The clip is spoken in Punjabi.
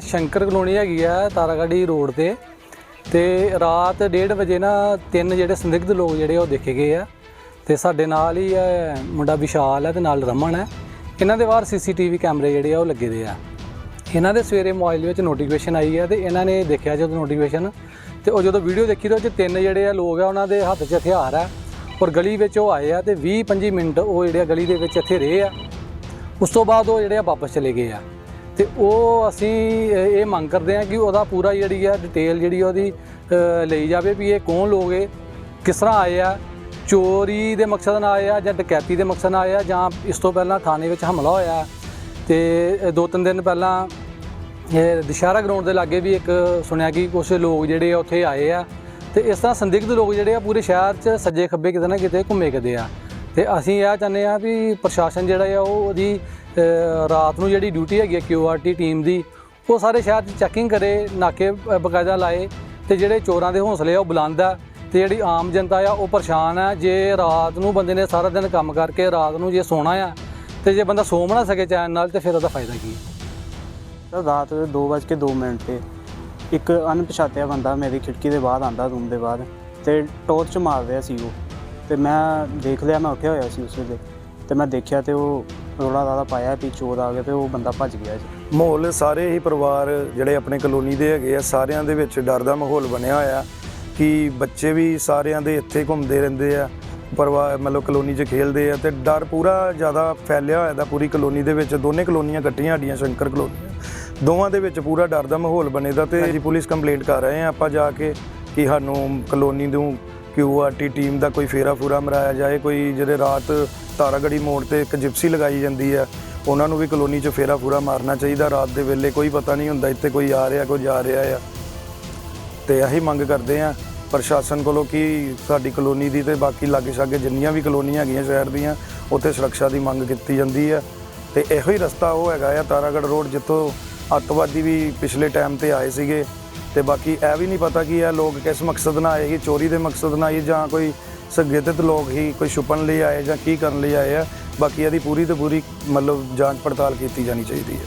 ਸ਼ੰਕਰ ਕਲੋਨੀ ਹੈਗੀ ਆ ਤਾਰਾਗੜੀ ਰੋਡ ਤੇ। ਤੇ ਰਾਤ 1:30 ਵਜੇ ਨਾ ਤਿੰਨ ਜਿਹੜੇ ਸੰਦਿਗਧ ਲੋਕ ਜਿਹੜੇ ਉਹ ਦੇਖੇ ਗਏ ਆ। ਤੇ ਸਾਡੇ ਨਾਲ ਹੀ ਹੈ ਮੁੰਡਾ ਵਿਸ਼ਾਲ ਹੈ ਤੇ ਨਾਲ ਰਮਨ ਹੈ ਇਹਨਾਂ ਦੇ ਬਾਹਰ ਸੀਸੀਟੀਵੀ ਕੈਮਰੇ ਜਿਹੜੇ ਆ ਉਹ ਲੱਗੇ ਦੇ ਆ। ਇਹਨਾਂ ਦੇ ਸਵੇਰੇ ਮੋਬਾਈਲ ਵਿੱਚ ਨੋਟੀਫਿਕੇਸ਼ਨ ਆਈ ਹੈ ਤੇ ਇਹਨਾਂ ਨੇ ਦੇਖਿਆ ਜਦੋਂ ਨੋਟੀਫਿਕੇਸ਼ਨ ਤੇ ਉਹ ਜਦੋਂ ਵੀਡੀਓ ਦੇਖੀ ਤਾਂ ਉਹ 'ਚ ਤਿੰਨ ਜਿਹੜੇ ਆ ਲੋਕ ਆ ਉਹਨਾਂ ਦੇ ਹੱਥ 'ਚ ਹਥਿਆਰ ਆ ਔਰ ਗਲੀ ਵਿੱਚ ਉਹ ਆਏ ਆ ਤੇ 20 25 ਮਿੰਟ ਉਹ ਜਿਹੜੇ ਆ ਗਲੀ ਦੇ ਵਿੱਚ ਇੱਥੇ ਰਹੇ ਆ। ਉਸ ਤੋਂ ਬਾਅਦ ਉਹ ਜਿਹੜੇ ਆ ਵਾਪਸ ਚਲੇ ਗਏ ਆ। ਤੇ ਉਹ ਅਸੀਂ ਇਹ ਮੰਗ ਕਰਦੇ ਹਾਂ ਕਿ ਉਹਦਾ ਪੂਰਾ ਜਿਹੜੀ ਆ ਡਿਟੇਲ ਜਿਹੜੀ ਉਹਦੀ ਲਈ ਜਾਵੇ ਵੀ ਇਹ ਕੌਣ ਲੋਕ ਹੈ ਕਿਸ ਤਰ੍ਹਾਂ ਆਏ ਆ, ਚੋਰੀ ਦੇ ਮਕਸਦ ਨਾਲ ਆਏ ਆ ਜਾਂ ਡਕੈਤੀ ਦੇ ਮਕਸਦ ਨਾਲ ਆਏ ਆ ਜਾਂ ਇਸ ਤੋਂ ਪਹਿਲਾਂ ਥਾਣੇ ਵਿੱਚ ਹਮਲਾ ਹੋਇਆ। ਤੇ ਦੋ ਤਿੰਨ ਦਿਨ ਪਹਿਲਾਂ ਇਹ ਦੁਸ਼ਹਿਰਾ ਗਰਾਊਂਡ ਦੇ ਲਾਗੇ ਵੀ ਇੱਕ ਸੁਣਿਆ ਕਿ ਕੁਝ ਲੋਕ ਜਿਹੜੇ ਆ ਉੱਥੇ ਆਏ ਆ। ਤੇ ਇਸ ਤਰ੍ਹਾਂ ਸੰਦਿਗਧ ਲੋਕ ਜਿਹੜੇ ਆ ਪੂਰੇ ਸ਼ਹਿਰ 'ਚ ਸੱਜੇ ਖੱਬੇ ਕਿਤੇ ਨਾ ਕਿਤੇ ਘੁੰਮੇ ਕਦੇ ਆ। ਤੇ ਅਸੀਂ ਇਹ ਚਾਹੁੰਦੇ ਆ ਵੀ ਪ੍ਰਸ਼ਾਸਨ ਜਿਹੜਾ ਆ ਉਹ ਉਹਦੀ ਰਾਤ ਨੂੰ ਜਿਹੜੀ ਡਿਊਟੀ ਹੈਗੀ ਆ ਕਿਊਆਰਟੀ ਟੀਮ ਦੀ, ਉਹ ਸਾਰੇ ਸ਼ਹਿਰ 'ਚ ਚੈਕਿੰਗ ਕਰੇ, ਨਾਕੇ ਬਕਾਇਦਾ ਲਾਏ ਤੇ ਜਿਹੜੇ ਚੋਰਾਂ ਦੇ ਹੌਸਲੇ ਆ ਉਹ ਬੁਲੰਦ ਆ ਤੇ ਜਿਹੜੀ ਆਮ ਜਨਤਾ ਆ ਉਹ ਪਰੇਸ਼ਾਨ ਆ। ਜੇ ਰਾਤ ਨੂੰ ਬੰਦੇ ਨੇ ਸਾਰਾ ਦਿਨ ਕੰਮ ਕਰਕੇ ਰਾਤ ਨੂੰ ਜੇ ਸੋਣਾ ਆ ਤੇ ਜੇ ਬੰਦਾ ਸੋ ਨਾ ਸਕੇ ਚੈਨ ਨਾਲ ਤੇ ਫਿਰ ਉਹਦਾ ਫਾਇਦਾ ਕੀ? ਸਰ, ਰਾਤ ਦੇ 2:02 ਮਿੰਟ ਤੇ ਇੱਕ ਅਣਪਛਾਤਿਆ ਬੰਦਾ ਮੇਰੀ ਖਿੜਕੀ ਦੇ ਬਾਹਰ ਆਂਦਾ ਰੂਮ ਦੇ ਬਾਹਰ ਤੇ ਟੋਰਚ ਮਾਰ ਰਿਹਾ ਸੀ ਉਹ। ਤੇ ਮੈਂ ਦੇਖ ਲਿਆ ਮੈਂ ਉੱਠਿਆ ਹੋਇਆ ਸੀ ਉਸ ਵੇਲੇ। ਤੇ ਮੈਂ ਦੇਖਿਆ ਤੇ ਉਹ ਰੋਲਾ ਰਾਲਾ ਪਾਇਆ ਵੀ ਚੋਰ ਆ ਗਏ ਤੇ ਉਹ ਬੰਦਾ ਭੱਜ ਗਿਆ ਸੀ ਮਾਹੌਲ ਸਾਰੇ ਹੀ ਪਰਿਵਾਰ ਜਿਹੜੇ ਆਪਣੇ ਕਲੋਨੀ ਦੇ ਹੈਗੇ ਆ ਸਾਰਿਆਂ ਦੇ ਵਿੱਚ ਡਰ ਦਾ ਮਾਹੌਲ ਬਣਿਆ ਹੋਇਆ ਕਿ ਬੱਚੇ ਵੀ ਸਾਰਿਆਂ ਦੇ ਇੱਥੇ ਘੁੰਮਦੇ ਰਹਿੰਦੇ ਆ ਪਰਿਵਾਰ ਮਤਲਬ ਕਲੋਨੀ 'ਚ ਖੇਲਦੇ ਆ ਤੇ ਡਰ ਪੂਰਾ ਜ਼ਿਆਦਾ ਫੈਲਿਆ ਹੋਇਆ ਦਾ ਪੂਰੀ ਕਲੋਨੀ ਦੇ ਵਿੱਚ ਦੋਨੇ ਕਲੋਨੀਆਂ ਇਕੱਠੀਆਂ ਸਾਡੀਆਂ ਸ਼ੰਕਰ ਕਲੋਨੀਆਂ। ਦੋਵਾਂ ਦੇ ਵਿੱਚ ਪੂਰਾ ਡਰ ਦਾ ਮਾਹੌਲ ਬਣੇਦਾ ਤੇ ਅਸੀਂ ਪੁਲਿਸ ਕੰਪਲੇਂਟ ਕਰ ਰਹੇ ਆ ਆਪਾਂ ਜਾ ਕੇ ਕਿ ਸਾਨੂੰ ਕਲੋਨੀ ਨੂੰ ਕਿ ਕਿਊਆਰਟੀ ਟੀਮ ਦਾ ਕੋਈ ਫੇਰਾ ਫੂਰਾ ਮਰਾਇਆ ਜਾਏ, ਕੋਈ ਜਿਹੜੇ ਰਾਤ ਤਾਰਾਗੜੀ ਮੋੜ ਤੇ ਇੱਕ ਜਿਪਸੀ ਲਗਾਈ ਜਾਂਦੀ ਹੈ, ਉਹਨਾਂ ਨੂੰ ਵੀ ਕਲੋਨੀ 'ਚ ਫੇਰਾ ਫੂਰਾ ਮਾਰਨਾ ਚਾਹੀਦਾ। ਰਾਤ ਦੇ ਵੇਲੇ ਕੋਈ ਪਤਾ ਨਹੀਂ ਹੁੰਦਾ ਇੱਥੇ ਕੋਈ ਆ ਰਿਹਾ, ਕੋਈ ਜਾ ਰਿਹਾ ਆ। ਤੇ ਇਹੀ ਮੰਗ ਕਰਦੇ ਆ ਪ੍ਰਸ਼ਾਸਨ ਕੋਲੋਂ ਕਿ ਸਾਡੀ ਕਲੋਨੀ ਦੀ ਤੇ ਬਾਕੀ ਲਾਗੇ ਛਾਗੇ ਜਿੰਨੀਆਂ ਵੀ ਕਲੋਨੀਆਂ ਹੈਗੀਆਂ ਸ਼ਹਿਰ ਦੀਆਂ, ਉੱਥੇ ਸੁਰੱਖਿਆ ਦੀ ਮੰਗ ਕੀਤੀ ਜਾਂਦੀ ਹੈ। ਤੇ ਇਹੋ ਹੀ ਰਸਤਾ ਉਹ ਹੈਗਾ ਆ ਤਾਰਾਗੜ ਰੋਡ, ਜਿੱਥੋਂ ਅੱਤਵਾਦੀ ਵੀ ਪਿਛਲੇ ਟਾਈਮ ਤੇ ਆਏ ਸੀਗੇ ਤੇ ਬਾਕੀ ਇਹ ਵੀ ਨਹੀਂ ਪਤਾ ਕਿ ਇਹ ਲੋਕ ਕਿਸ ਮਕਸਦ ਨਾਲ ਆਏ ਸੀ, ਚੋਰੀ ਦੇ ਮਕਸਦ ਨਾਲ ਆਏ ਜਾਂ ਕੋਈ ਸੰਗਠਿਤ ਲੋਕ ਹੀ ਕੋਈ ਛੁਪਣ ਲਈ ਆਏ ਜਾਂ ਕੀ ਕਰਨ ਲਈ ਆਏ ਆ। ਬਾਕੀ ਇਹਦੀ ਪੂਰੀ ਤੇ ਪੂਰੀ ਮਤਲਬ ਜਾਂਚ ਪੜਤਾਲ ਕੀਤੀ ਜਾਣੀ ਚਾਹੀਦੀ ਹੈ।